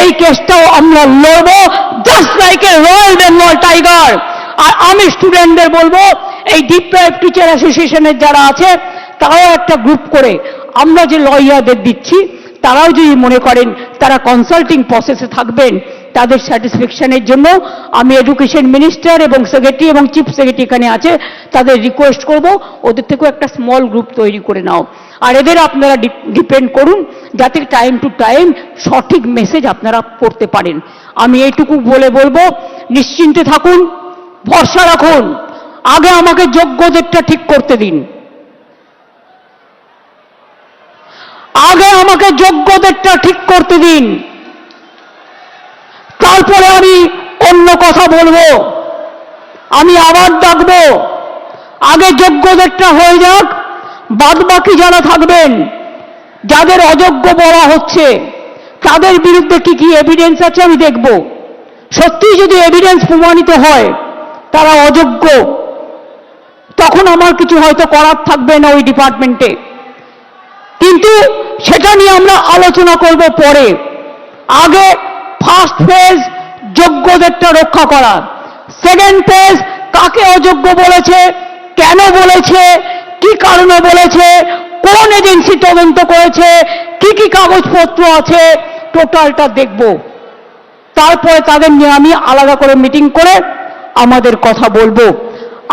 এই কেসটাও আমরা লড়বো just like a royal Bengal tiger আর আমি স্টুডেন্টদের বলব, এই ডিপ্রাইভ টিচার অ্যাসোসিয়েশনের যারা আছে, তারাও একটা গ্রুপ করে, আমরা যে লয়ারদের দিচ্ছি, তারাও যদি মনে করেন, তারা কনসাল্টিং প্রসেসে থাকবেন তাদের স্যাটিসফ্যাকশনের জন্য আমি এডুকেশন মিনিস্টার এবং সেক্রেটারি এবং চিফ সেক্রেটারি এখানে আছে, তাদের রিকোয়েস্ট করব, ওদের থেকেও একটা স্মল গ্রুপ তৈরি করে নাও। আর এদের আপনারা ডিপেন্ড করুন, যাতে টাইম টু টাইম সঠিক মেসেজ আপনারা পড়তে পারেন। আমি এইটুকু বলে বলব, নিশ্চিন্তে থাকুন, ভরসা রাখুন, আগে আমাকে যোগ্যদেরটা ঠিক করতে দিন। আগে আমাকে যোগ্যদেরটা ঠিক করতে দিন। তারপরে আমি অন্য কথা বলব। আমি আবার ডাকবো। আগে যোগ্য যোগ্যদেরটা হয়ে যাক বাদ বাকি যারা থাকবেন, যাদের অযোগ্য বলা হচ্ছে, তাদের বিরুদ্ধে কি কি এভিডেন্স আছে আমি দেখব। সত্যিই যদি এভিডেন্স প্রমাণিত হয়, তারা অযোগ্য, তখন আমার কিছু হয়তো করার থাকবে না ওই ডিপার্টমেন্টে কিন্তু সেটা নিয়ে আমরা আলোচনা করব পরে। আগে ফার্স্ট ফেজ যোগ্যদেরটা রক্ষা করা সেকেন্ড ফেজ কাকে অযোগ্য বলেছে, কেন বলেছে, কি কারণে বলেছে, কোন এজেন্সি তদন্ত করেছে, কি কি কাগজপত্র আছে, টোটালটা দেখব। তারপরে তাদের নিয়ে আমি আলাদা করে মিটিং করে আমাদের কথা বলব।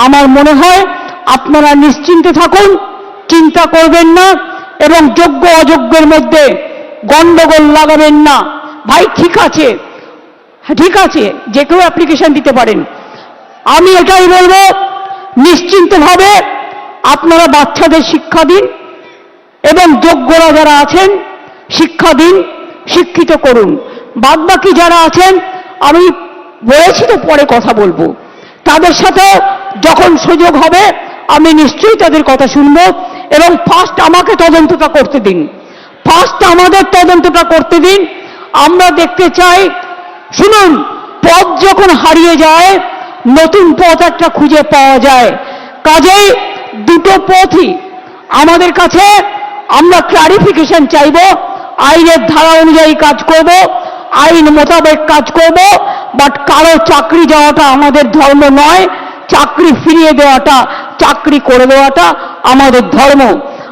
আমার মনে হয় আপনারা নিশ্চিন্তে থাকুন, চিন্তা করবেন না, এবং যোগ্য অযোগ্যের মধ্যে গন্ডগোল লাগাবেন না। ভাই, ঠিক আছে। হ্যাঁ ঠিক আছে, যে কেউ অ্যাপ্লিকেশন দিতে পারেন। আমি এটাই বলব, নিশ্চিন্তভাবে আপনারা বাচ্চাদের শিক্ষা দিন এবং যোগ্যরা যারা আছেন, শিক্ষা দিন, শিক্ষিত করুন। বাদবাকি যারা আছেন, আমি বলেছি তো পরে কথা বলব। তাদের সাথে যখন সুযোগ হবে, আমি নিশ্চয়ই তাদের কথা শুনব এবং ফার্স্ট আমাকে তদন্তটা করতে দিন। ফার্স্ট আমাদের তদন্তটা করতে দিন আমরা দেখতে চাই, শুনুন, পথ যখন হারিয়ে যায়, নতুন পথ একটা খুঁজে পাওয়া যায়। কাজেই দুটো পথই আমাদের কাছে, আমরা ক্লারিফিকেশন চাইব, আইনের ধারা অনুযায়ী কাজ করব, আইন মোতাবেক কাজ করব বাট কারও চাকরি যাওয়াটা আমাদের ধর্ম নয়, চাকরি ফিরিয়ে দেওয়াটা, চাকরি করে দেওয়াটা আমাদের ধর্ম।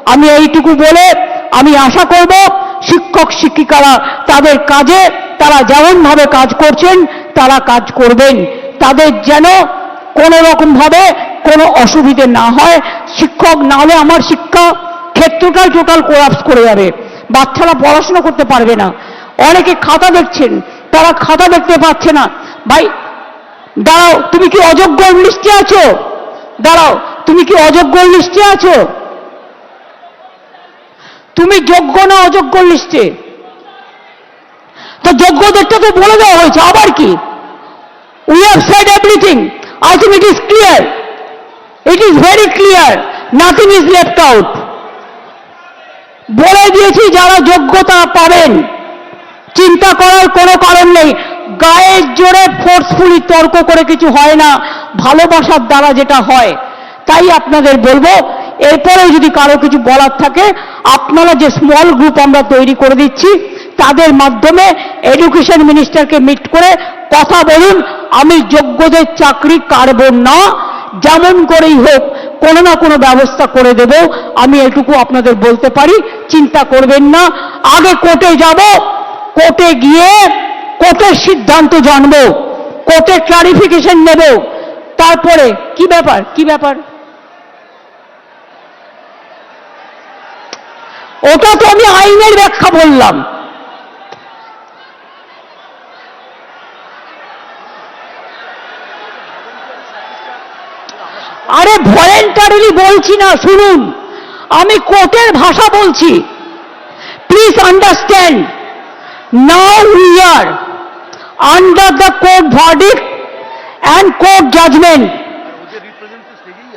আমি এইটুকু বলে আমি আশা করব শিক্ষক শিক্ষিকারা তাদের কাজে তারা যেমনভাবে কাজ করছেন, তারা কাজ করবেন। তাদের যেন কোনো রকমভাবে কোনো অসুবিধে না হয়। শিক্ষক না হলে আমার শিক্ষা ক্ষেত্রটাই টোটাল কোলাপস করে যাবে। বাচ্চারা পড়াশোনা করতে পারবে না। অনেকে খাতা দেখছেন, তারা খাতা দেখতে পাচ্ছে না। ভাই, দাঁড়াও, তুমি কি অযোগ্য লিস্টে আছো? দাঁড়াও, তুমি কি অযোগ্য লিস্টে আছো? তুমি যোগ্য না অযোগ্য লিস্টে তো যোগ্যদেরটা তো বলে দেওয়া হয়েছে, আবার কি? We have said everything I think it is clear it is very clear nothing is left out বলে দিয়েছি, যারা যোগ্যতা পাবেন, চিন্তা করার কোনো কারণ নেই। গায়ের জোরে ফোর্সফুলি তর্ক করে কিছু হয় না, ভালোবাসার দ্বারা যেটা হয়, তাই আপনাদের বলব এরপরেও যদি কারও কিছু বলার থাকে, আপনারা যে স্মল গ্রুপ আমরা তৈরি করে দিচ্ছি, তাদের মাধ্যমে এডুকেশন মিনিস্টারকে মিট করে কথা বলুন, আমি যোগ্যদের চাকরি কাড়ব না, যেমন করেই হোক, কোনো না কোনো ব্যবস্থা করে দেব, আমি এটুকু আপনাদের বলতে পারি, চিন্তা করবেন না, আগে কোর্টে যাব, কোর্টে গিয়ে কোর্টের সিদ্ধান্ত জানব কোর্টে ক্লারিফিকেশন নেব, তারপরে, কি ব্যাপার কি ব্যাপার? ওটা তো আমি আইনের ব্যাখ্যা বললাম। আরে ভলেন্টারিলি বলছি না, শুনুন। আমি কোর্টের ভাষা বলছি। Please understand now we are under the court verdict and court judgement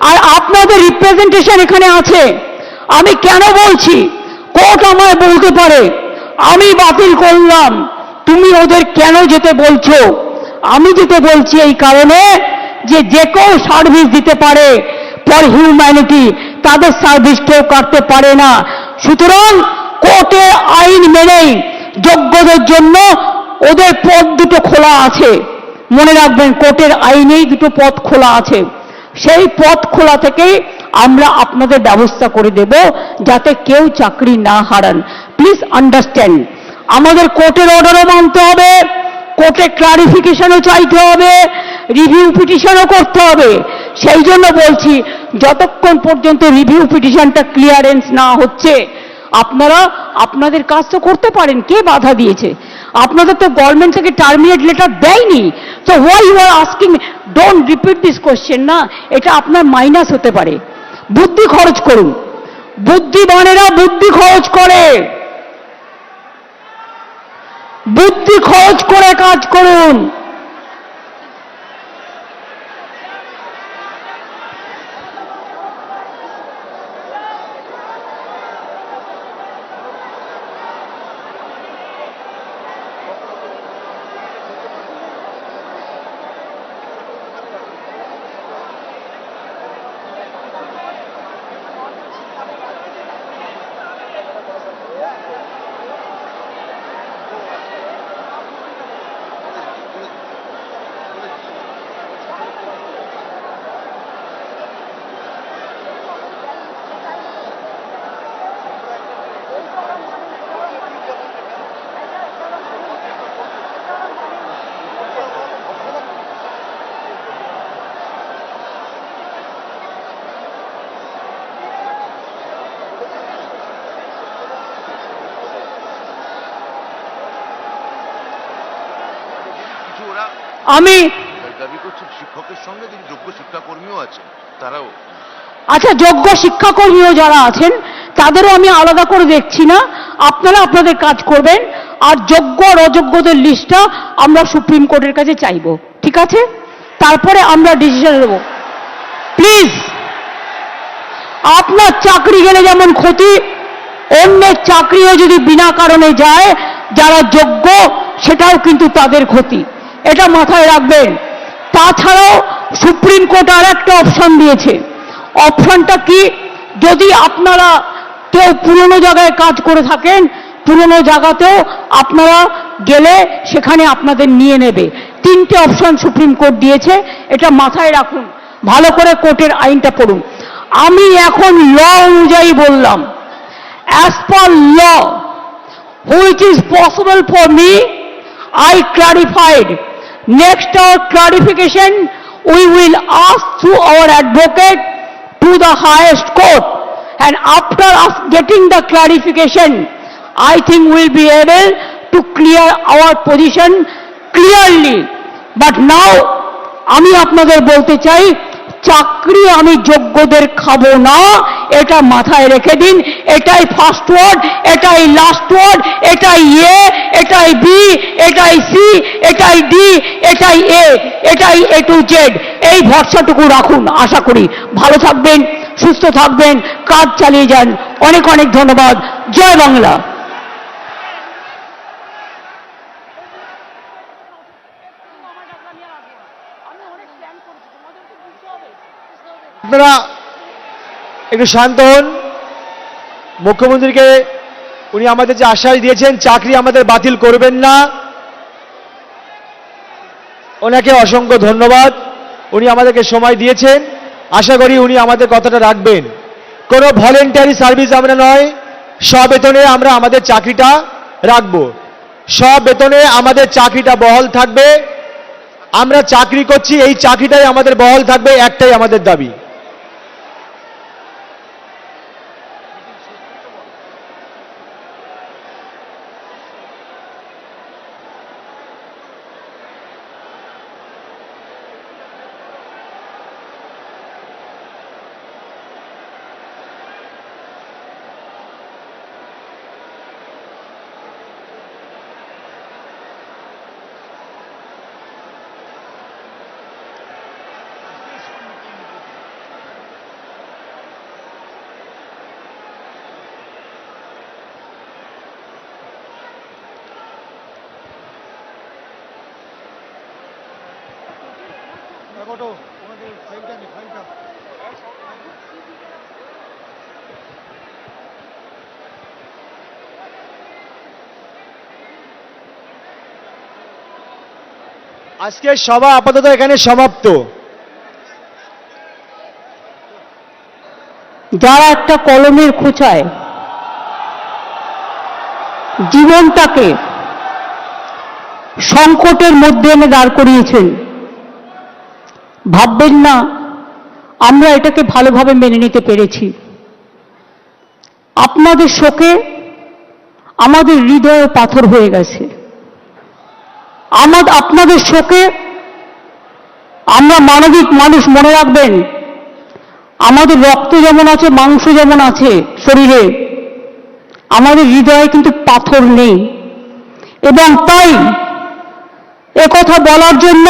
আর আপনাদের রিপ্রেজেন্টেশন এখানে আছে। আমি কেন বলছি? কোর্ট আমায় বলতে পারে, আমি বাতিল করলাম। তুমি ওদের কেন যেতে বলছো? আমি যেতে বলছি এই কারণে যে যে কেউ সার্ভিস দিতে পারে ফর হিউম্যানিটি তাদের সার্ভিস কেউ কাটতে পারে না। সুতরাং কোর্টে আইন মেনেই যোগ্যদের জন্য ওদের পথ দুটো খোলা আছে। মনে রাখবেন, কোর্টের আইনেই দুটো পথ খোলা আছে। সেই পথ খোলা থেকেই আমরা আপনাদের ব্যবস্থা করে দেব যাতে কেউ চাকরি না হারান। প্লিজ আন্ডারস্ট্যান্ড আমাদের কোর্টের অর্ডারও মানতে হবে কোর্টে ক্লারিফিকেশনও চাইতে হবে রিভিউ পিটিশনও করতে হবে। সেই জন্য বলছি, যতক্ষণ পর্যন্ত রিভিউ পিটিশনটা ক্লিয়ারেন্স না হচ্ছে, আপনারা, আপনাদের কাজ তো করতে পারেন, কে বাধা দিয়েছে? আপনাদের তো গভর্নমেন্ট থেকে টার্মিনেট লেটার দেয়নি। তো why you are asking don't repeat this question না, এটা আপনার মাইনাস হতে পারে। বুদ্ধি খরচ করুন। বুদ্ধিমানেরা বুদ্ধি খরচ করে। বুদ্ধি খরচ করে কাজ করুন কিছু ওরা আমি দাবি করছে শিক্ষকের সঙ্গে যিনি যোগ্য শিক্ষাকর্মীও আছেন তারাও। আচ্ছা যোগ্য শিক্ষাকর্মীও যারা আছেন তাদেরও আমি আলাদা করে দেখছি না। আপনারা আপনাদের কাজ করবেন আর যোগ্য আর অযোগ্যদের লিস্টটা আমরা সুপ্রিম কোর্টের কাছে চাইব ঠিক আছে? তারপরে আমরা ডিসিশন নেব। প্লিজ আপনার চাকরি গেলে যেমন ক্ষতি অন্যের চাকরিও যদি বিনা কারণে যায় যারা যোগ্য সেটাও কিন্তু তাদের ক্ষতি। এটা মাথায় রাখবেন। তাছাড়াও সুপ্রিম কোর্ট আর একটা অপশন দিয়েছে। অপশনটা কি? যদি আপনারা কেউ পুরনো জায়গায় কাজ করে থাকেন, পুরনো জায়গাতেও আপনারা গেলে সেখানে আপনাদের নিয়ে নেবে। তিনটে অপশন সুপ্রিম কোর্ট দিয়েছে, এটা মাথায় রাখুন। ভালো করে কোর্টের আইনটা পড়ুন। আমি এখন ল অনুযায়ী বললাম। As per law which is possible for me I clarified. Next our clarification, we will ask through our advocate to the highest court. And after us getting the clarification, I think we'll be able to clear our position clearly. But now, আমি আপনাদের বলতে চাই চাকরি আমি যোগ্যদের খাব না এটা মাথায় রেখে দিন। এটাই ফার্স্ট ওয়ার্ড এটাই লাস্ট ওয়ার্ড এটাই এ এটাই বি এটাই সি এটাই ডি এটাই এ এটাই এ টু জেড এই ভরসাটুকু রাখুন, আশা করি। ভালো থাকবেন, সুস্থ থাকবেন, কাজ চালিয়ে যান। অনেক অনেক ধন্যবাদ। জয় বাংলা। আপনারা একটু শান্ত হন। মুখ্যমন্ত্রীকে উনি আমাদের যে আশ্বাস দিয়েছেন, চাকরি আমাদের বাতিল করবেন না। ওনাকে অসংখ্য ধন্যবাদ। উনি আমাদেরকে সময় দিয়েছেন। আশা করি উনি আমাদের কথাটা রাখবেন। কোনো ভলেন্টারি সার্ভিস আমরা নয় সবেতনে আমরা আমাদের চাকরিটা রাখব। সবেতনে আমাদের চাকরিটা বহল থাকবে। আমরা চাকরি করছি, এই চাকরিটাই আমাদের বহল থাকবে, একটাই আমাদের দাবি। ফটো আজকে সভা আপাতত এখানে সমাপ্ত। যারা একটা কলমের খোঁচায়, জীবনটাকে সংকটের মধ্যে এনে দাঁড় করিয়েছেন ভাববেন না, আমরা এটাকে ভালোভাবে মেনে নিতে পেরেছি। আপনাদের শোকে আমাদের হৃদয়ে পাথর হয়ে গেছে। আমাদের আপনাদের শোকে আমরা মানবিক মানুষ, মনে রাখবেন, আমাদের রক্ত যেমন আছে, মাংস যেমন আছে শরীরে, আমাদের হৃদয়ে কিন্তু পাথর নেই। এবং তাই কথা বলার জন্য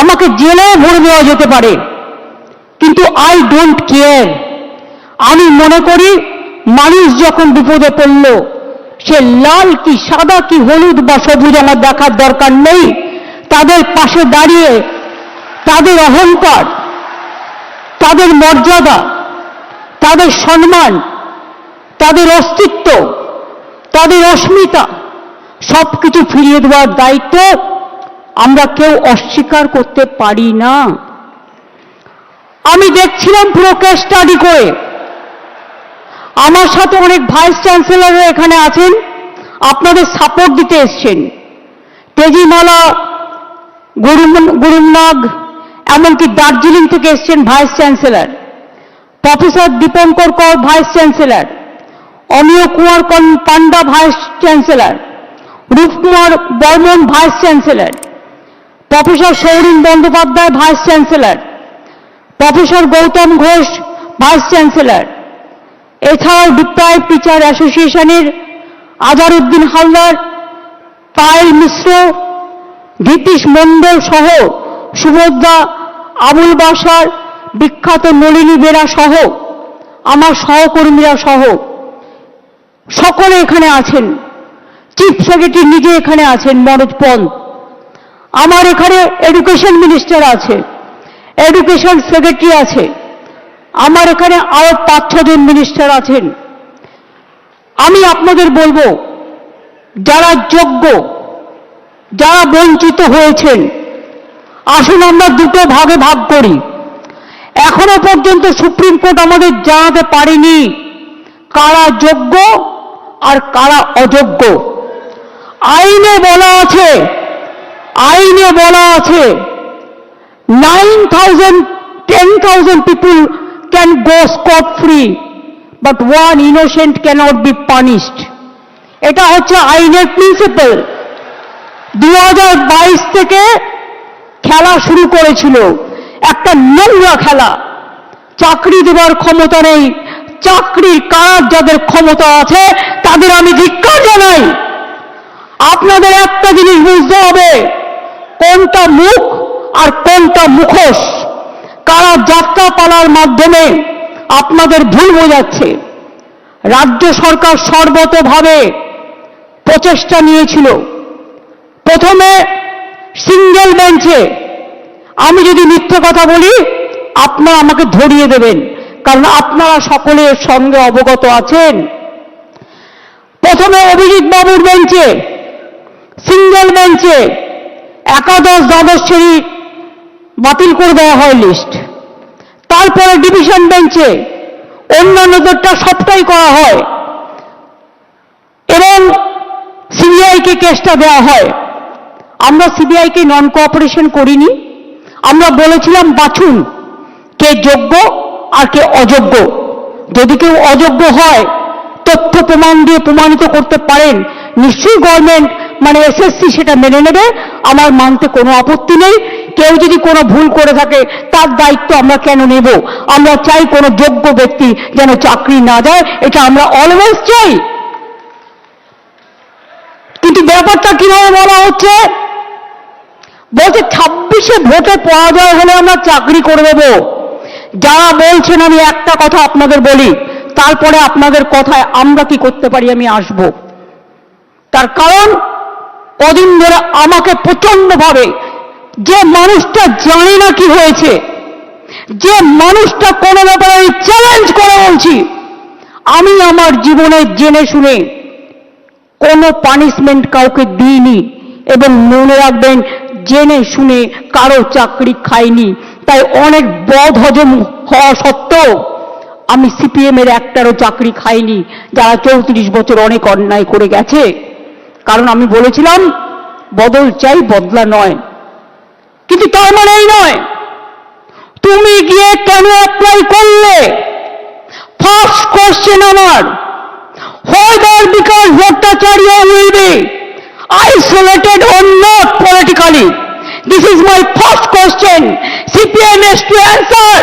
আমাকে জেলেও ভরে দেওয়া যেতে পারে। কিন্তু আই ডোন্ট কেয়ার আমি মনে করি, মানুষ যখন বিপদে পড়ল, সে লাল কি, সাদা কি, হলুদ বা সবুজ আমার দেখার দরকার নেই। তাদের পাশে দাঁড়িয়ে তাদের অহংকার, তাদের মর্যাদা, তাদের সম্মান, তাদের অস্তিত্ব, তাদের অস্মিতা সব কিছু ফিরিয়ে দেওয়ার দায়িত্ব আমরা কেউ অস্বীকার করতে পারি না। আমি দেখছিলাম পুরো কেস স্টাডি করে। আমার সাথে অনেক ভাইস চ্যান্সেলরও এখানে আছেন। আপনাদের সাপোর্ট দিতে এসছেন। তেজিমালা, গুরুম- গুরুমনাগ, এমনকি দার্জিলিং থেকে এসছেন vice chancellor professor Dipankar Kar vice chancellor Amiya Kumar Panda vice chancellor Rupkumar Barman vice chancellor professor Saurin Bandyopadhyay, vice chancellor. Professor Gautam Ghosh, vice chancellor. এছাড়াও ডিপ্রাইভ টিচার অ্যাসোসিয়েশনের আজারউদ্দিন হালদার পায়েল মিশ্র ধীতিশ মণ্ডল সহ সুভদ্রা, আবুল বাসার বিখ্যাত নলিনী বেরা সহ, আমার সহকর্মীরা সহ। সকলে এখানে আছেন। চিফ সেক্রেটারি নিজে এখানে আছেন মনোজ পন্ত আমার এখানে এডুকেশন মিনিস্টার আছে এডুকেশন সেক্রেটারি আছে, আমার এখানে আরও পাঁচ মিনিস্টার আছেন। আমি আপনাদের বলব, যারা যোগ্য, যারা বঞ্চিত হয়েছেন, আসুন আমরা দুটো ভাগে ভাগ করি। এখনও পর্যন্ত সুপ্রিম কোর্ট আমাদের জানাতে পারেনি কারা যোগ্য আর কারা অযোগ্য। আইনে বলা আছে আইনে বলা আছে nine thousand ten thousand people can go scot free but one innocent cannot be punished এটা হচ্ছে আইনের প্রিন্সিপাল দু হাজার বাইশ থেকে খেলা শুরু করেছিল। একটা নোংরা খেলা। চাকরি দেওয়ার ক্ষমতা নেই। চাকরির কাজ যাদের ক্ষমতা আছে, তাদের আমি ধিক্কার জানাই। আপনাদের একটা জিনিস বুঝতে হবে কোনটা মুখ আর কোনটা মুখোশ? কারা যাত্রা পালার মাধ্যমে আপনাদের ভুল বোঝাচ্ছে? রাজ্য সরকার সর্বতভাবে প্রচেষ্টা নিয়েছিল। প্রথমে সিঙ্গেল বেঞ্চে, আমি যদি মিথ্যে কথা বলি, আপনারা আমাকে ধরিয়ে দেবেন, কারণ আপনারা সকলের সঙ্গে অবগত আছেন। প্রথমে অভিজিৎ বাবুর বেঞ্চে, সিঙ্গেল বেঞ্চে একাদশ দ্বাদশ শ্রেণি বাতিল করে দেওয়া হয় লিস্ট তারপরে ডিভিশন বেঞ্চে অন্যান্যদেরটা সবটাই করা হয় এবং সিবিআইকে কেসটা দেওয়া হয়। আমরা সিবিআইকে নন কোঅপারেশন করিনি। আমরা বলেছিলাম বাছুন কে যোগ্য আর কে অযোগ্য। যদি কেউ অযোগ্য হয়, তথ্য প্রমাণ দিয়ে প্রমাণিত করতে পারেন। নিশ্চয়ই গভর্নমেন্ট মানে এসএসসি সেটা মেনে নেবে। আমার মানতে কোনো আপত্তি নেই। কেউ যদি কোনো ভুল করে থাকে, তার দায়িত্ব আমরা কেন নেব? আমরা চাই কোনো যোগ্য ব্যক্তি যেন চাকরি না দেয়। এটা আমরা অলওয়েজ চাই। কিন্তু ব্যাপারটা কীভাবে বলা হচ্ছে? বলছে ছাব্বিশে ভোটে পরাজয় হলে আমরা চাকরি করে দেব যারা বলছেন, আমি একটা কথা আপনাদের বলি, তারপরে আপনাদের কথায় আমরা কি করতে পারি আমি আসব। তার কারণ কদিন ধরে আমাকে প্রচন্ডভাবে যে মানুষটা জানে না কি হয়েছে, যে মানুষটা কোনো ব্যাপারে আমি চ্যালেঞ্জ করে বলছি, আমি আমার জীবনে জেনে শুনে কোনো পানিশমেন্ট কাউকে দিইনি এবং মনে রাখবেন জেনে শুনে কারও চাকরি খাইনি। তাই অনেক বদ হজম হওয়া সত্ত্বেও আমি সিপিএমের একটারও চাকরি খাইনি, যারা চৌত্রিশ বছর অনেক অন্যায় করে গেছে। কারণ আমি বলেছিলাম, বদল চাই, বদলা নয়। কিন্তু তার মানে এই নয়, তুমি গিয়ে কেন অ্যাপ্লাই করলে? ফার্স্ট কোয়েশ্চেন আমার what because Bhattacharya will be isolated on not politically this is my first question CPM has to answer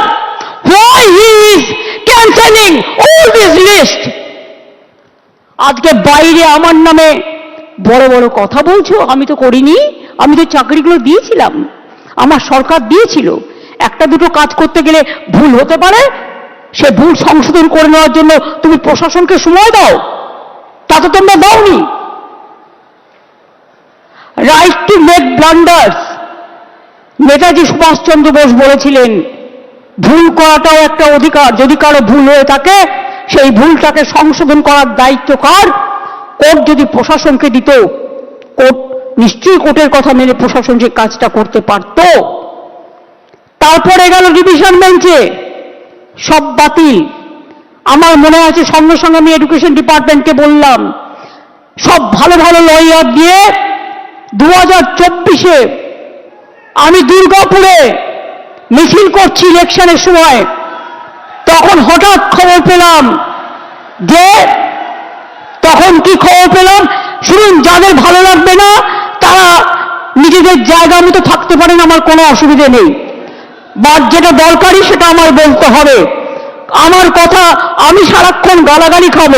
why he is cancelling all this list আজকে বাইরে আমার নামে বড় বড় কথা বলছো, আমি তো করিনি, আমি তো চাকরিগুলো দিয়েছিলাম, আমার সরকার দিয়েছিল। একটা দুটো কাজ করতে গেলে ভুল হতে পারে, সে ভুল সংশোধন করে নেওয়ার জন্য তুমি প্রশাসনকে সময় দাও তা তো তোমরা দাওনি। Right to make blunders Netaji Subhash Chandra Bose বলেছিলেন, ভুল করাটাও একটা অধিকার, যদি কারও ভুল হয়ে থাকে, সেই ভুলটাকে সংশোধন করার দায়িত্ব কার? কোর্ট যদি প্রশাসনকে দিত, কোর্ট নিশ্চয়ই কোর্টের কথা মেনে প্রশাসন যে কাজটা করতে পারত। তারপরে গেল ডিভিশন বেঞ্চে সব বাতিল। আমার মনে আছে সঙ্গে সঙ্গে আমি এডুকেশন ডিপার্টমেন্টকে বললাম, সব ভালো ভালো লয়ার দিয়ে দু হাজার চব্বিশে আমি দুর্গাপুরে মিছিল করছি ইলেকশনের সময়। তখন হঠাৎ খবর পেলাম যে তখন কি খবর পেলাম? শুনুন, যাদের ভালো লাগবে না, তারা নিজেদের জায়গা মতো থাকতে পারেন, আমার কোনো অসুবিধে নেই। বা যেটা দরকারি, সেটা আমার বলতে হবে। আমার কথা আমি সারাক্ষণ গালাগালি খাব,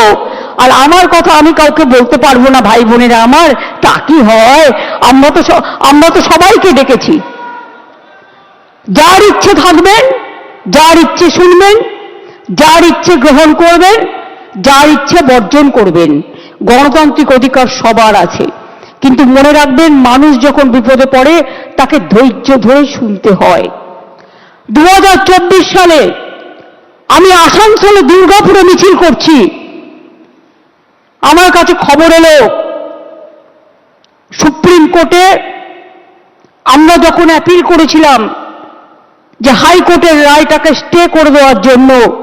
আর আমার কথা আমি কাউকে বলতে পারব না, ভাই বোনেরা আমার। তা কি হয়? আমরা তো আমরা তো সবাইকে ডেকেছি। যার ইচ্ছে থাকবেন, যার ইচ্ছে শুনবেন, যার ইচ্ছে গ্রহণ করবেন যার ইচ্ছে বর্জন করবেন। গণতান্ত্রিক অধিকার সবার আছে। কিন্তু মনে রাখবেন, মানুষ যখন বিপদে পড়ে, তাকে ধৈর্য ধরে শুনতে হয়। দু হাজার চব্বিশ সালে আমি আসানসোলে দুর্গাপুরে মিছিল করছি। আমার কাছে খবর এলো, সুপ্রিম কোর্টে আমরা যখন অ্যাপিল করেছিলাম যে হাইকোর্টের রায়টাকে স্টে করে দেওয়ার জন্য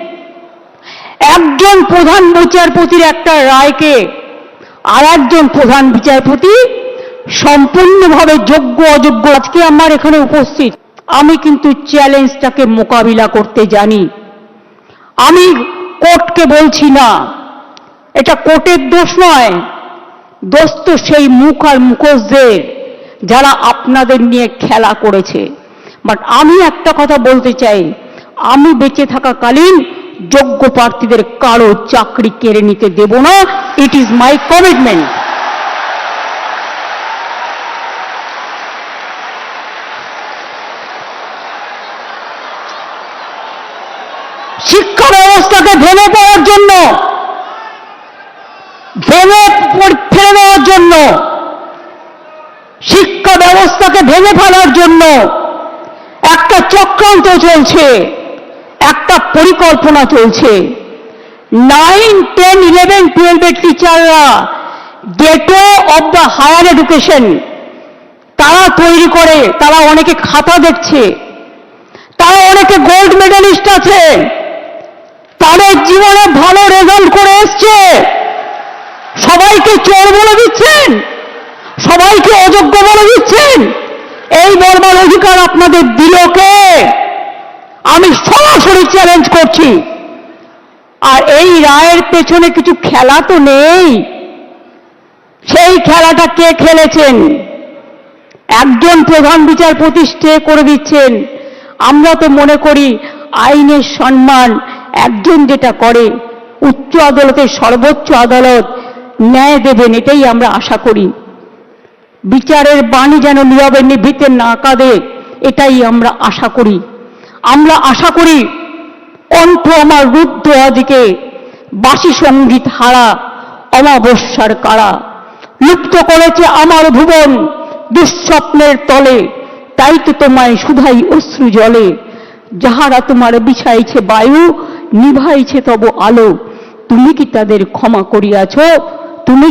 একজন প্রধান বিচারপতির একটা রায়কে আর একজন প্রধান বিচারপতি সম্পূর্ণভাবে যোগ্য, অযোগ্য আজকে আমার এখানে উপস্থিত। আমি কিন্তু চ্যালেঞ্জটাকে মোকাবিলা করতে জানি। আমি কোর্টকে বলছি না, এটা কোর্টের দোষ নয়। দোষ তো সেই মুখ আর মুখোশদের যারা আপনাদের নিয়ে খেলা করেছে। বাট আমি একটা কথা বলতে চাই, আমি বেঁচে থাকাকালীন যোগ্য প্রার্থীদের কারও চাকরি কেড়ে নিতে দেব না। ইট ইজ মাই কমিটমেন্ট শিক্ষা ব্যবস্থাকে ভেঙে পড়ার জন্য, ভেঙে ফেলে দেওয়ার জন্য, শিক্ষা ব্যবস্থাকে ভেঙে ফেলার জন্য একটা চক্রান্ত চলছে। একটা পরিকল্পনা চলছে। নাইন টেন ইলেভেন টুয়েলভের টিচাররা gateway of the higher education তারা তৈরি করে, তারা অনেকে খাতা দেখছে, তারা অনেকে গোল্ড মেডেলিস্ট আছে, তাদের জীবনে ভালো রেজাল্ট করে এসছে। সবাইকে চোর বলে দিচ্ছেন, সবাইকে অযোগ্য বলে দিচ্ছেন। এই বর্মার অধিকার আপনাদের দিল কে? আমি সরাসরি চ্যালেঞ্জ করছি। আর এই রায়ের পেছনে কিছু খেলা তো নেই। সেই খেলাটা কে খেলেছেন? একজন প্রধান বিচারপতি স্টে করে দিচ্ছেন। আমরা তো মনে করি আইনের সম্মান একজন যেটা করে, উচ্চ আদালতের সর্বোচ্চ আদালত ন্যায় দেবেন, এটাই আমরা আশা করি। বিচারের বাণী যেন নীরবে নিভৃতে না কাঁদে, এটাই আমরা আশা করি। আমরা আশা করি কণ্ঠ আমার রুদ্ধ আদিকে বাসি সংগীত হারা, অমাবস্যার কারা। লুপ্ত করেছে আমার ভুবন দুঃস্বপ্নের তলে, তাই তো তোমায় শুধাই অশ্রু জলে। যাহারা তোমার বিছাইছে বায়ু, নিভাইছে তব আলো, তুমি কি তাদের ক্ষমা করিয়াছ? তুমি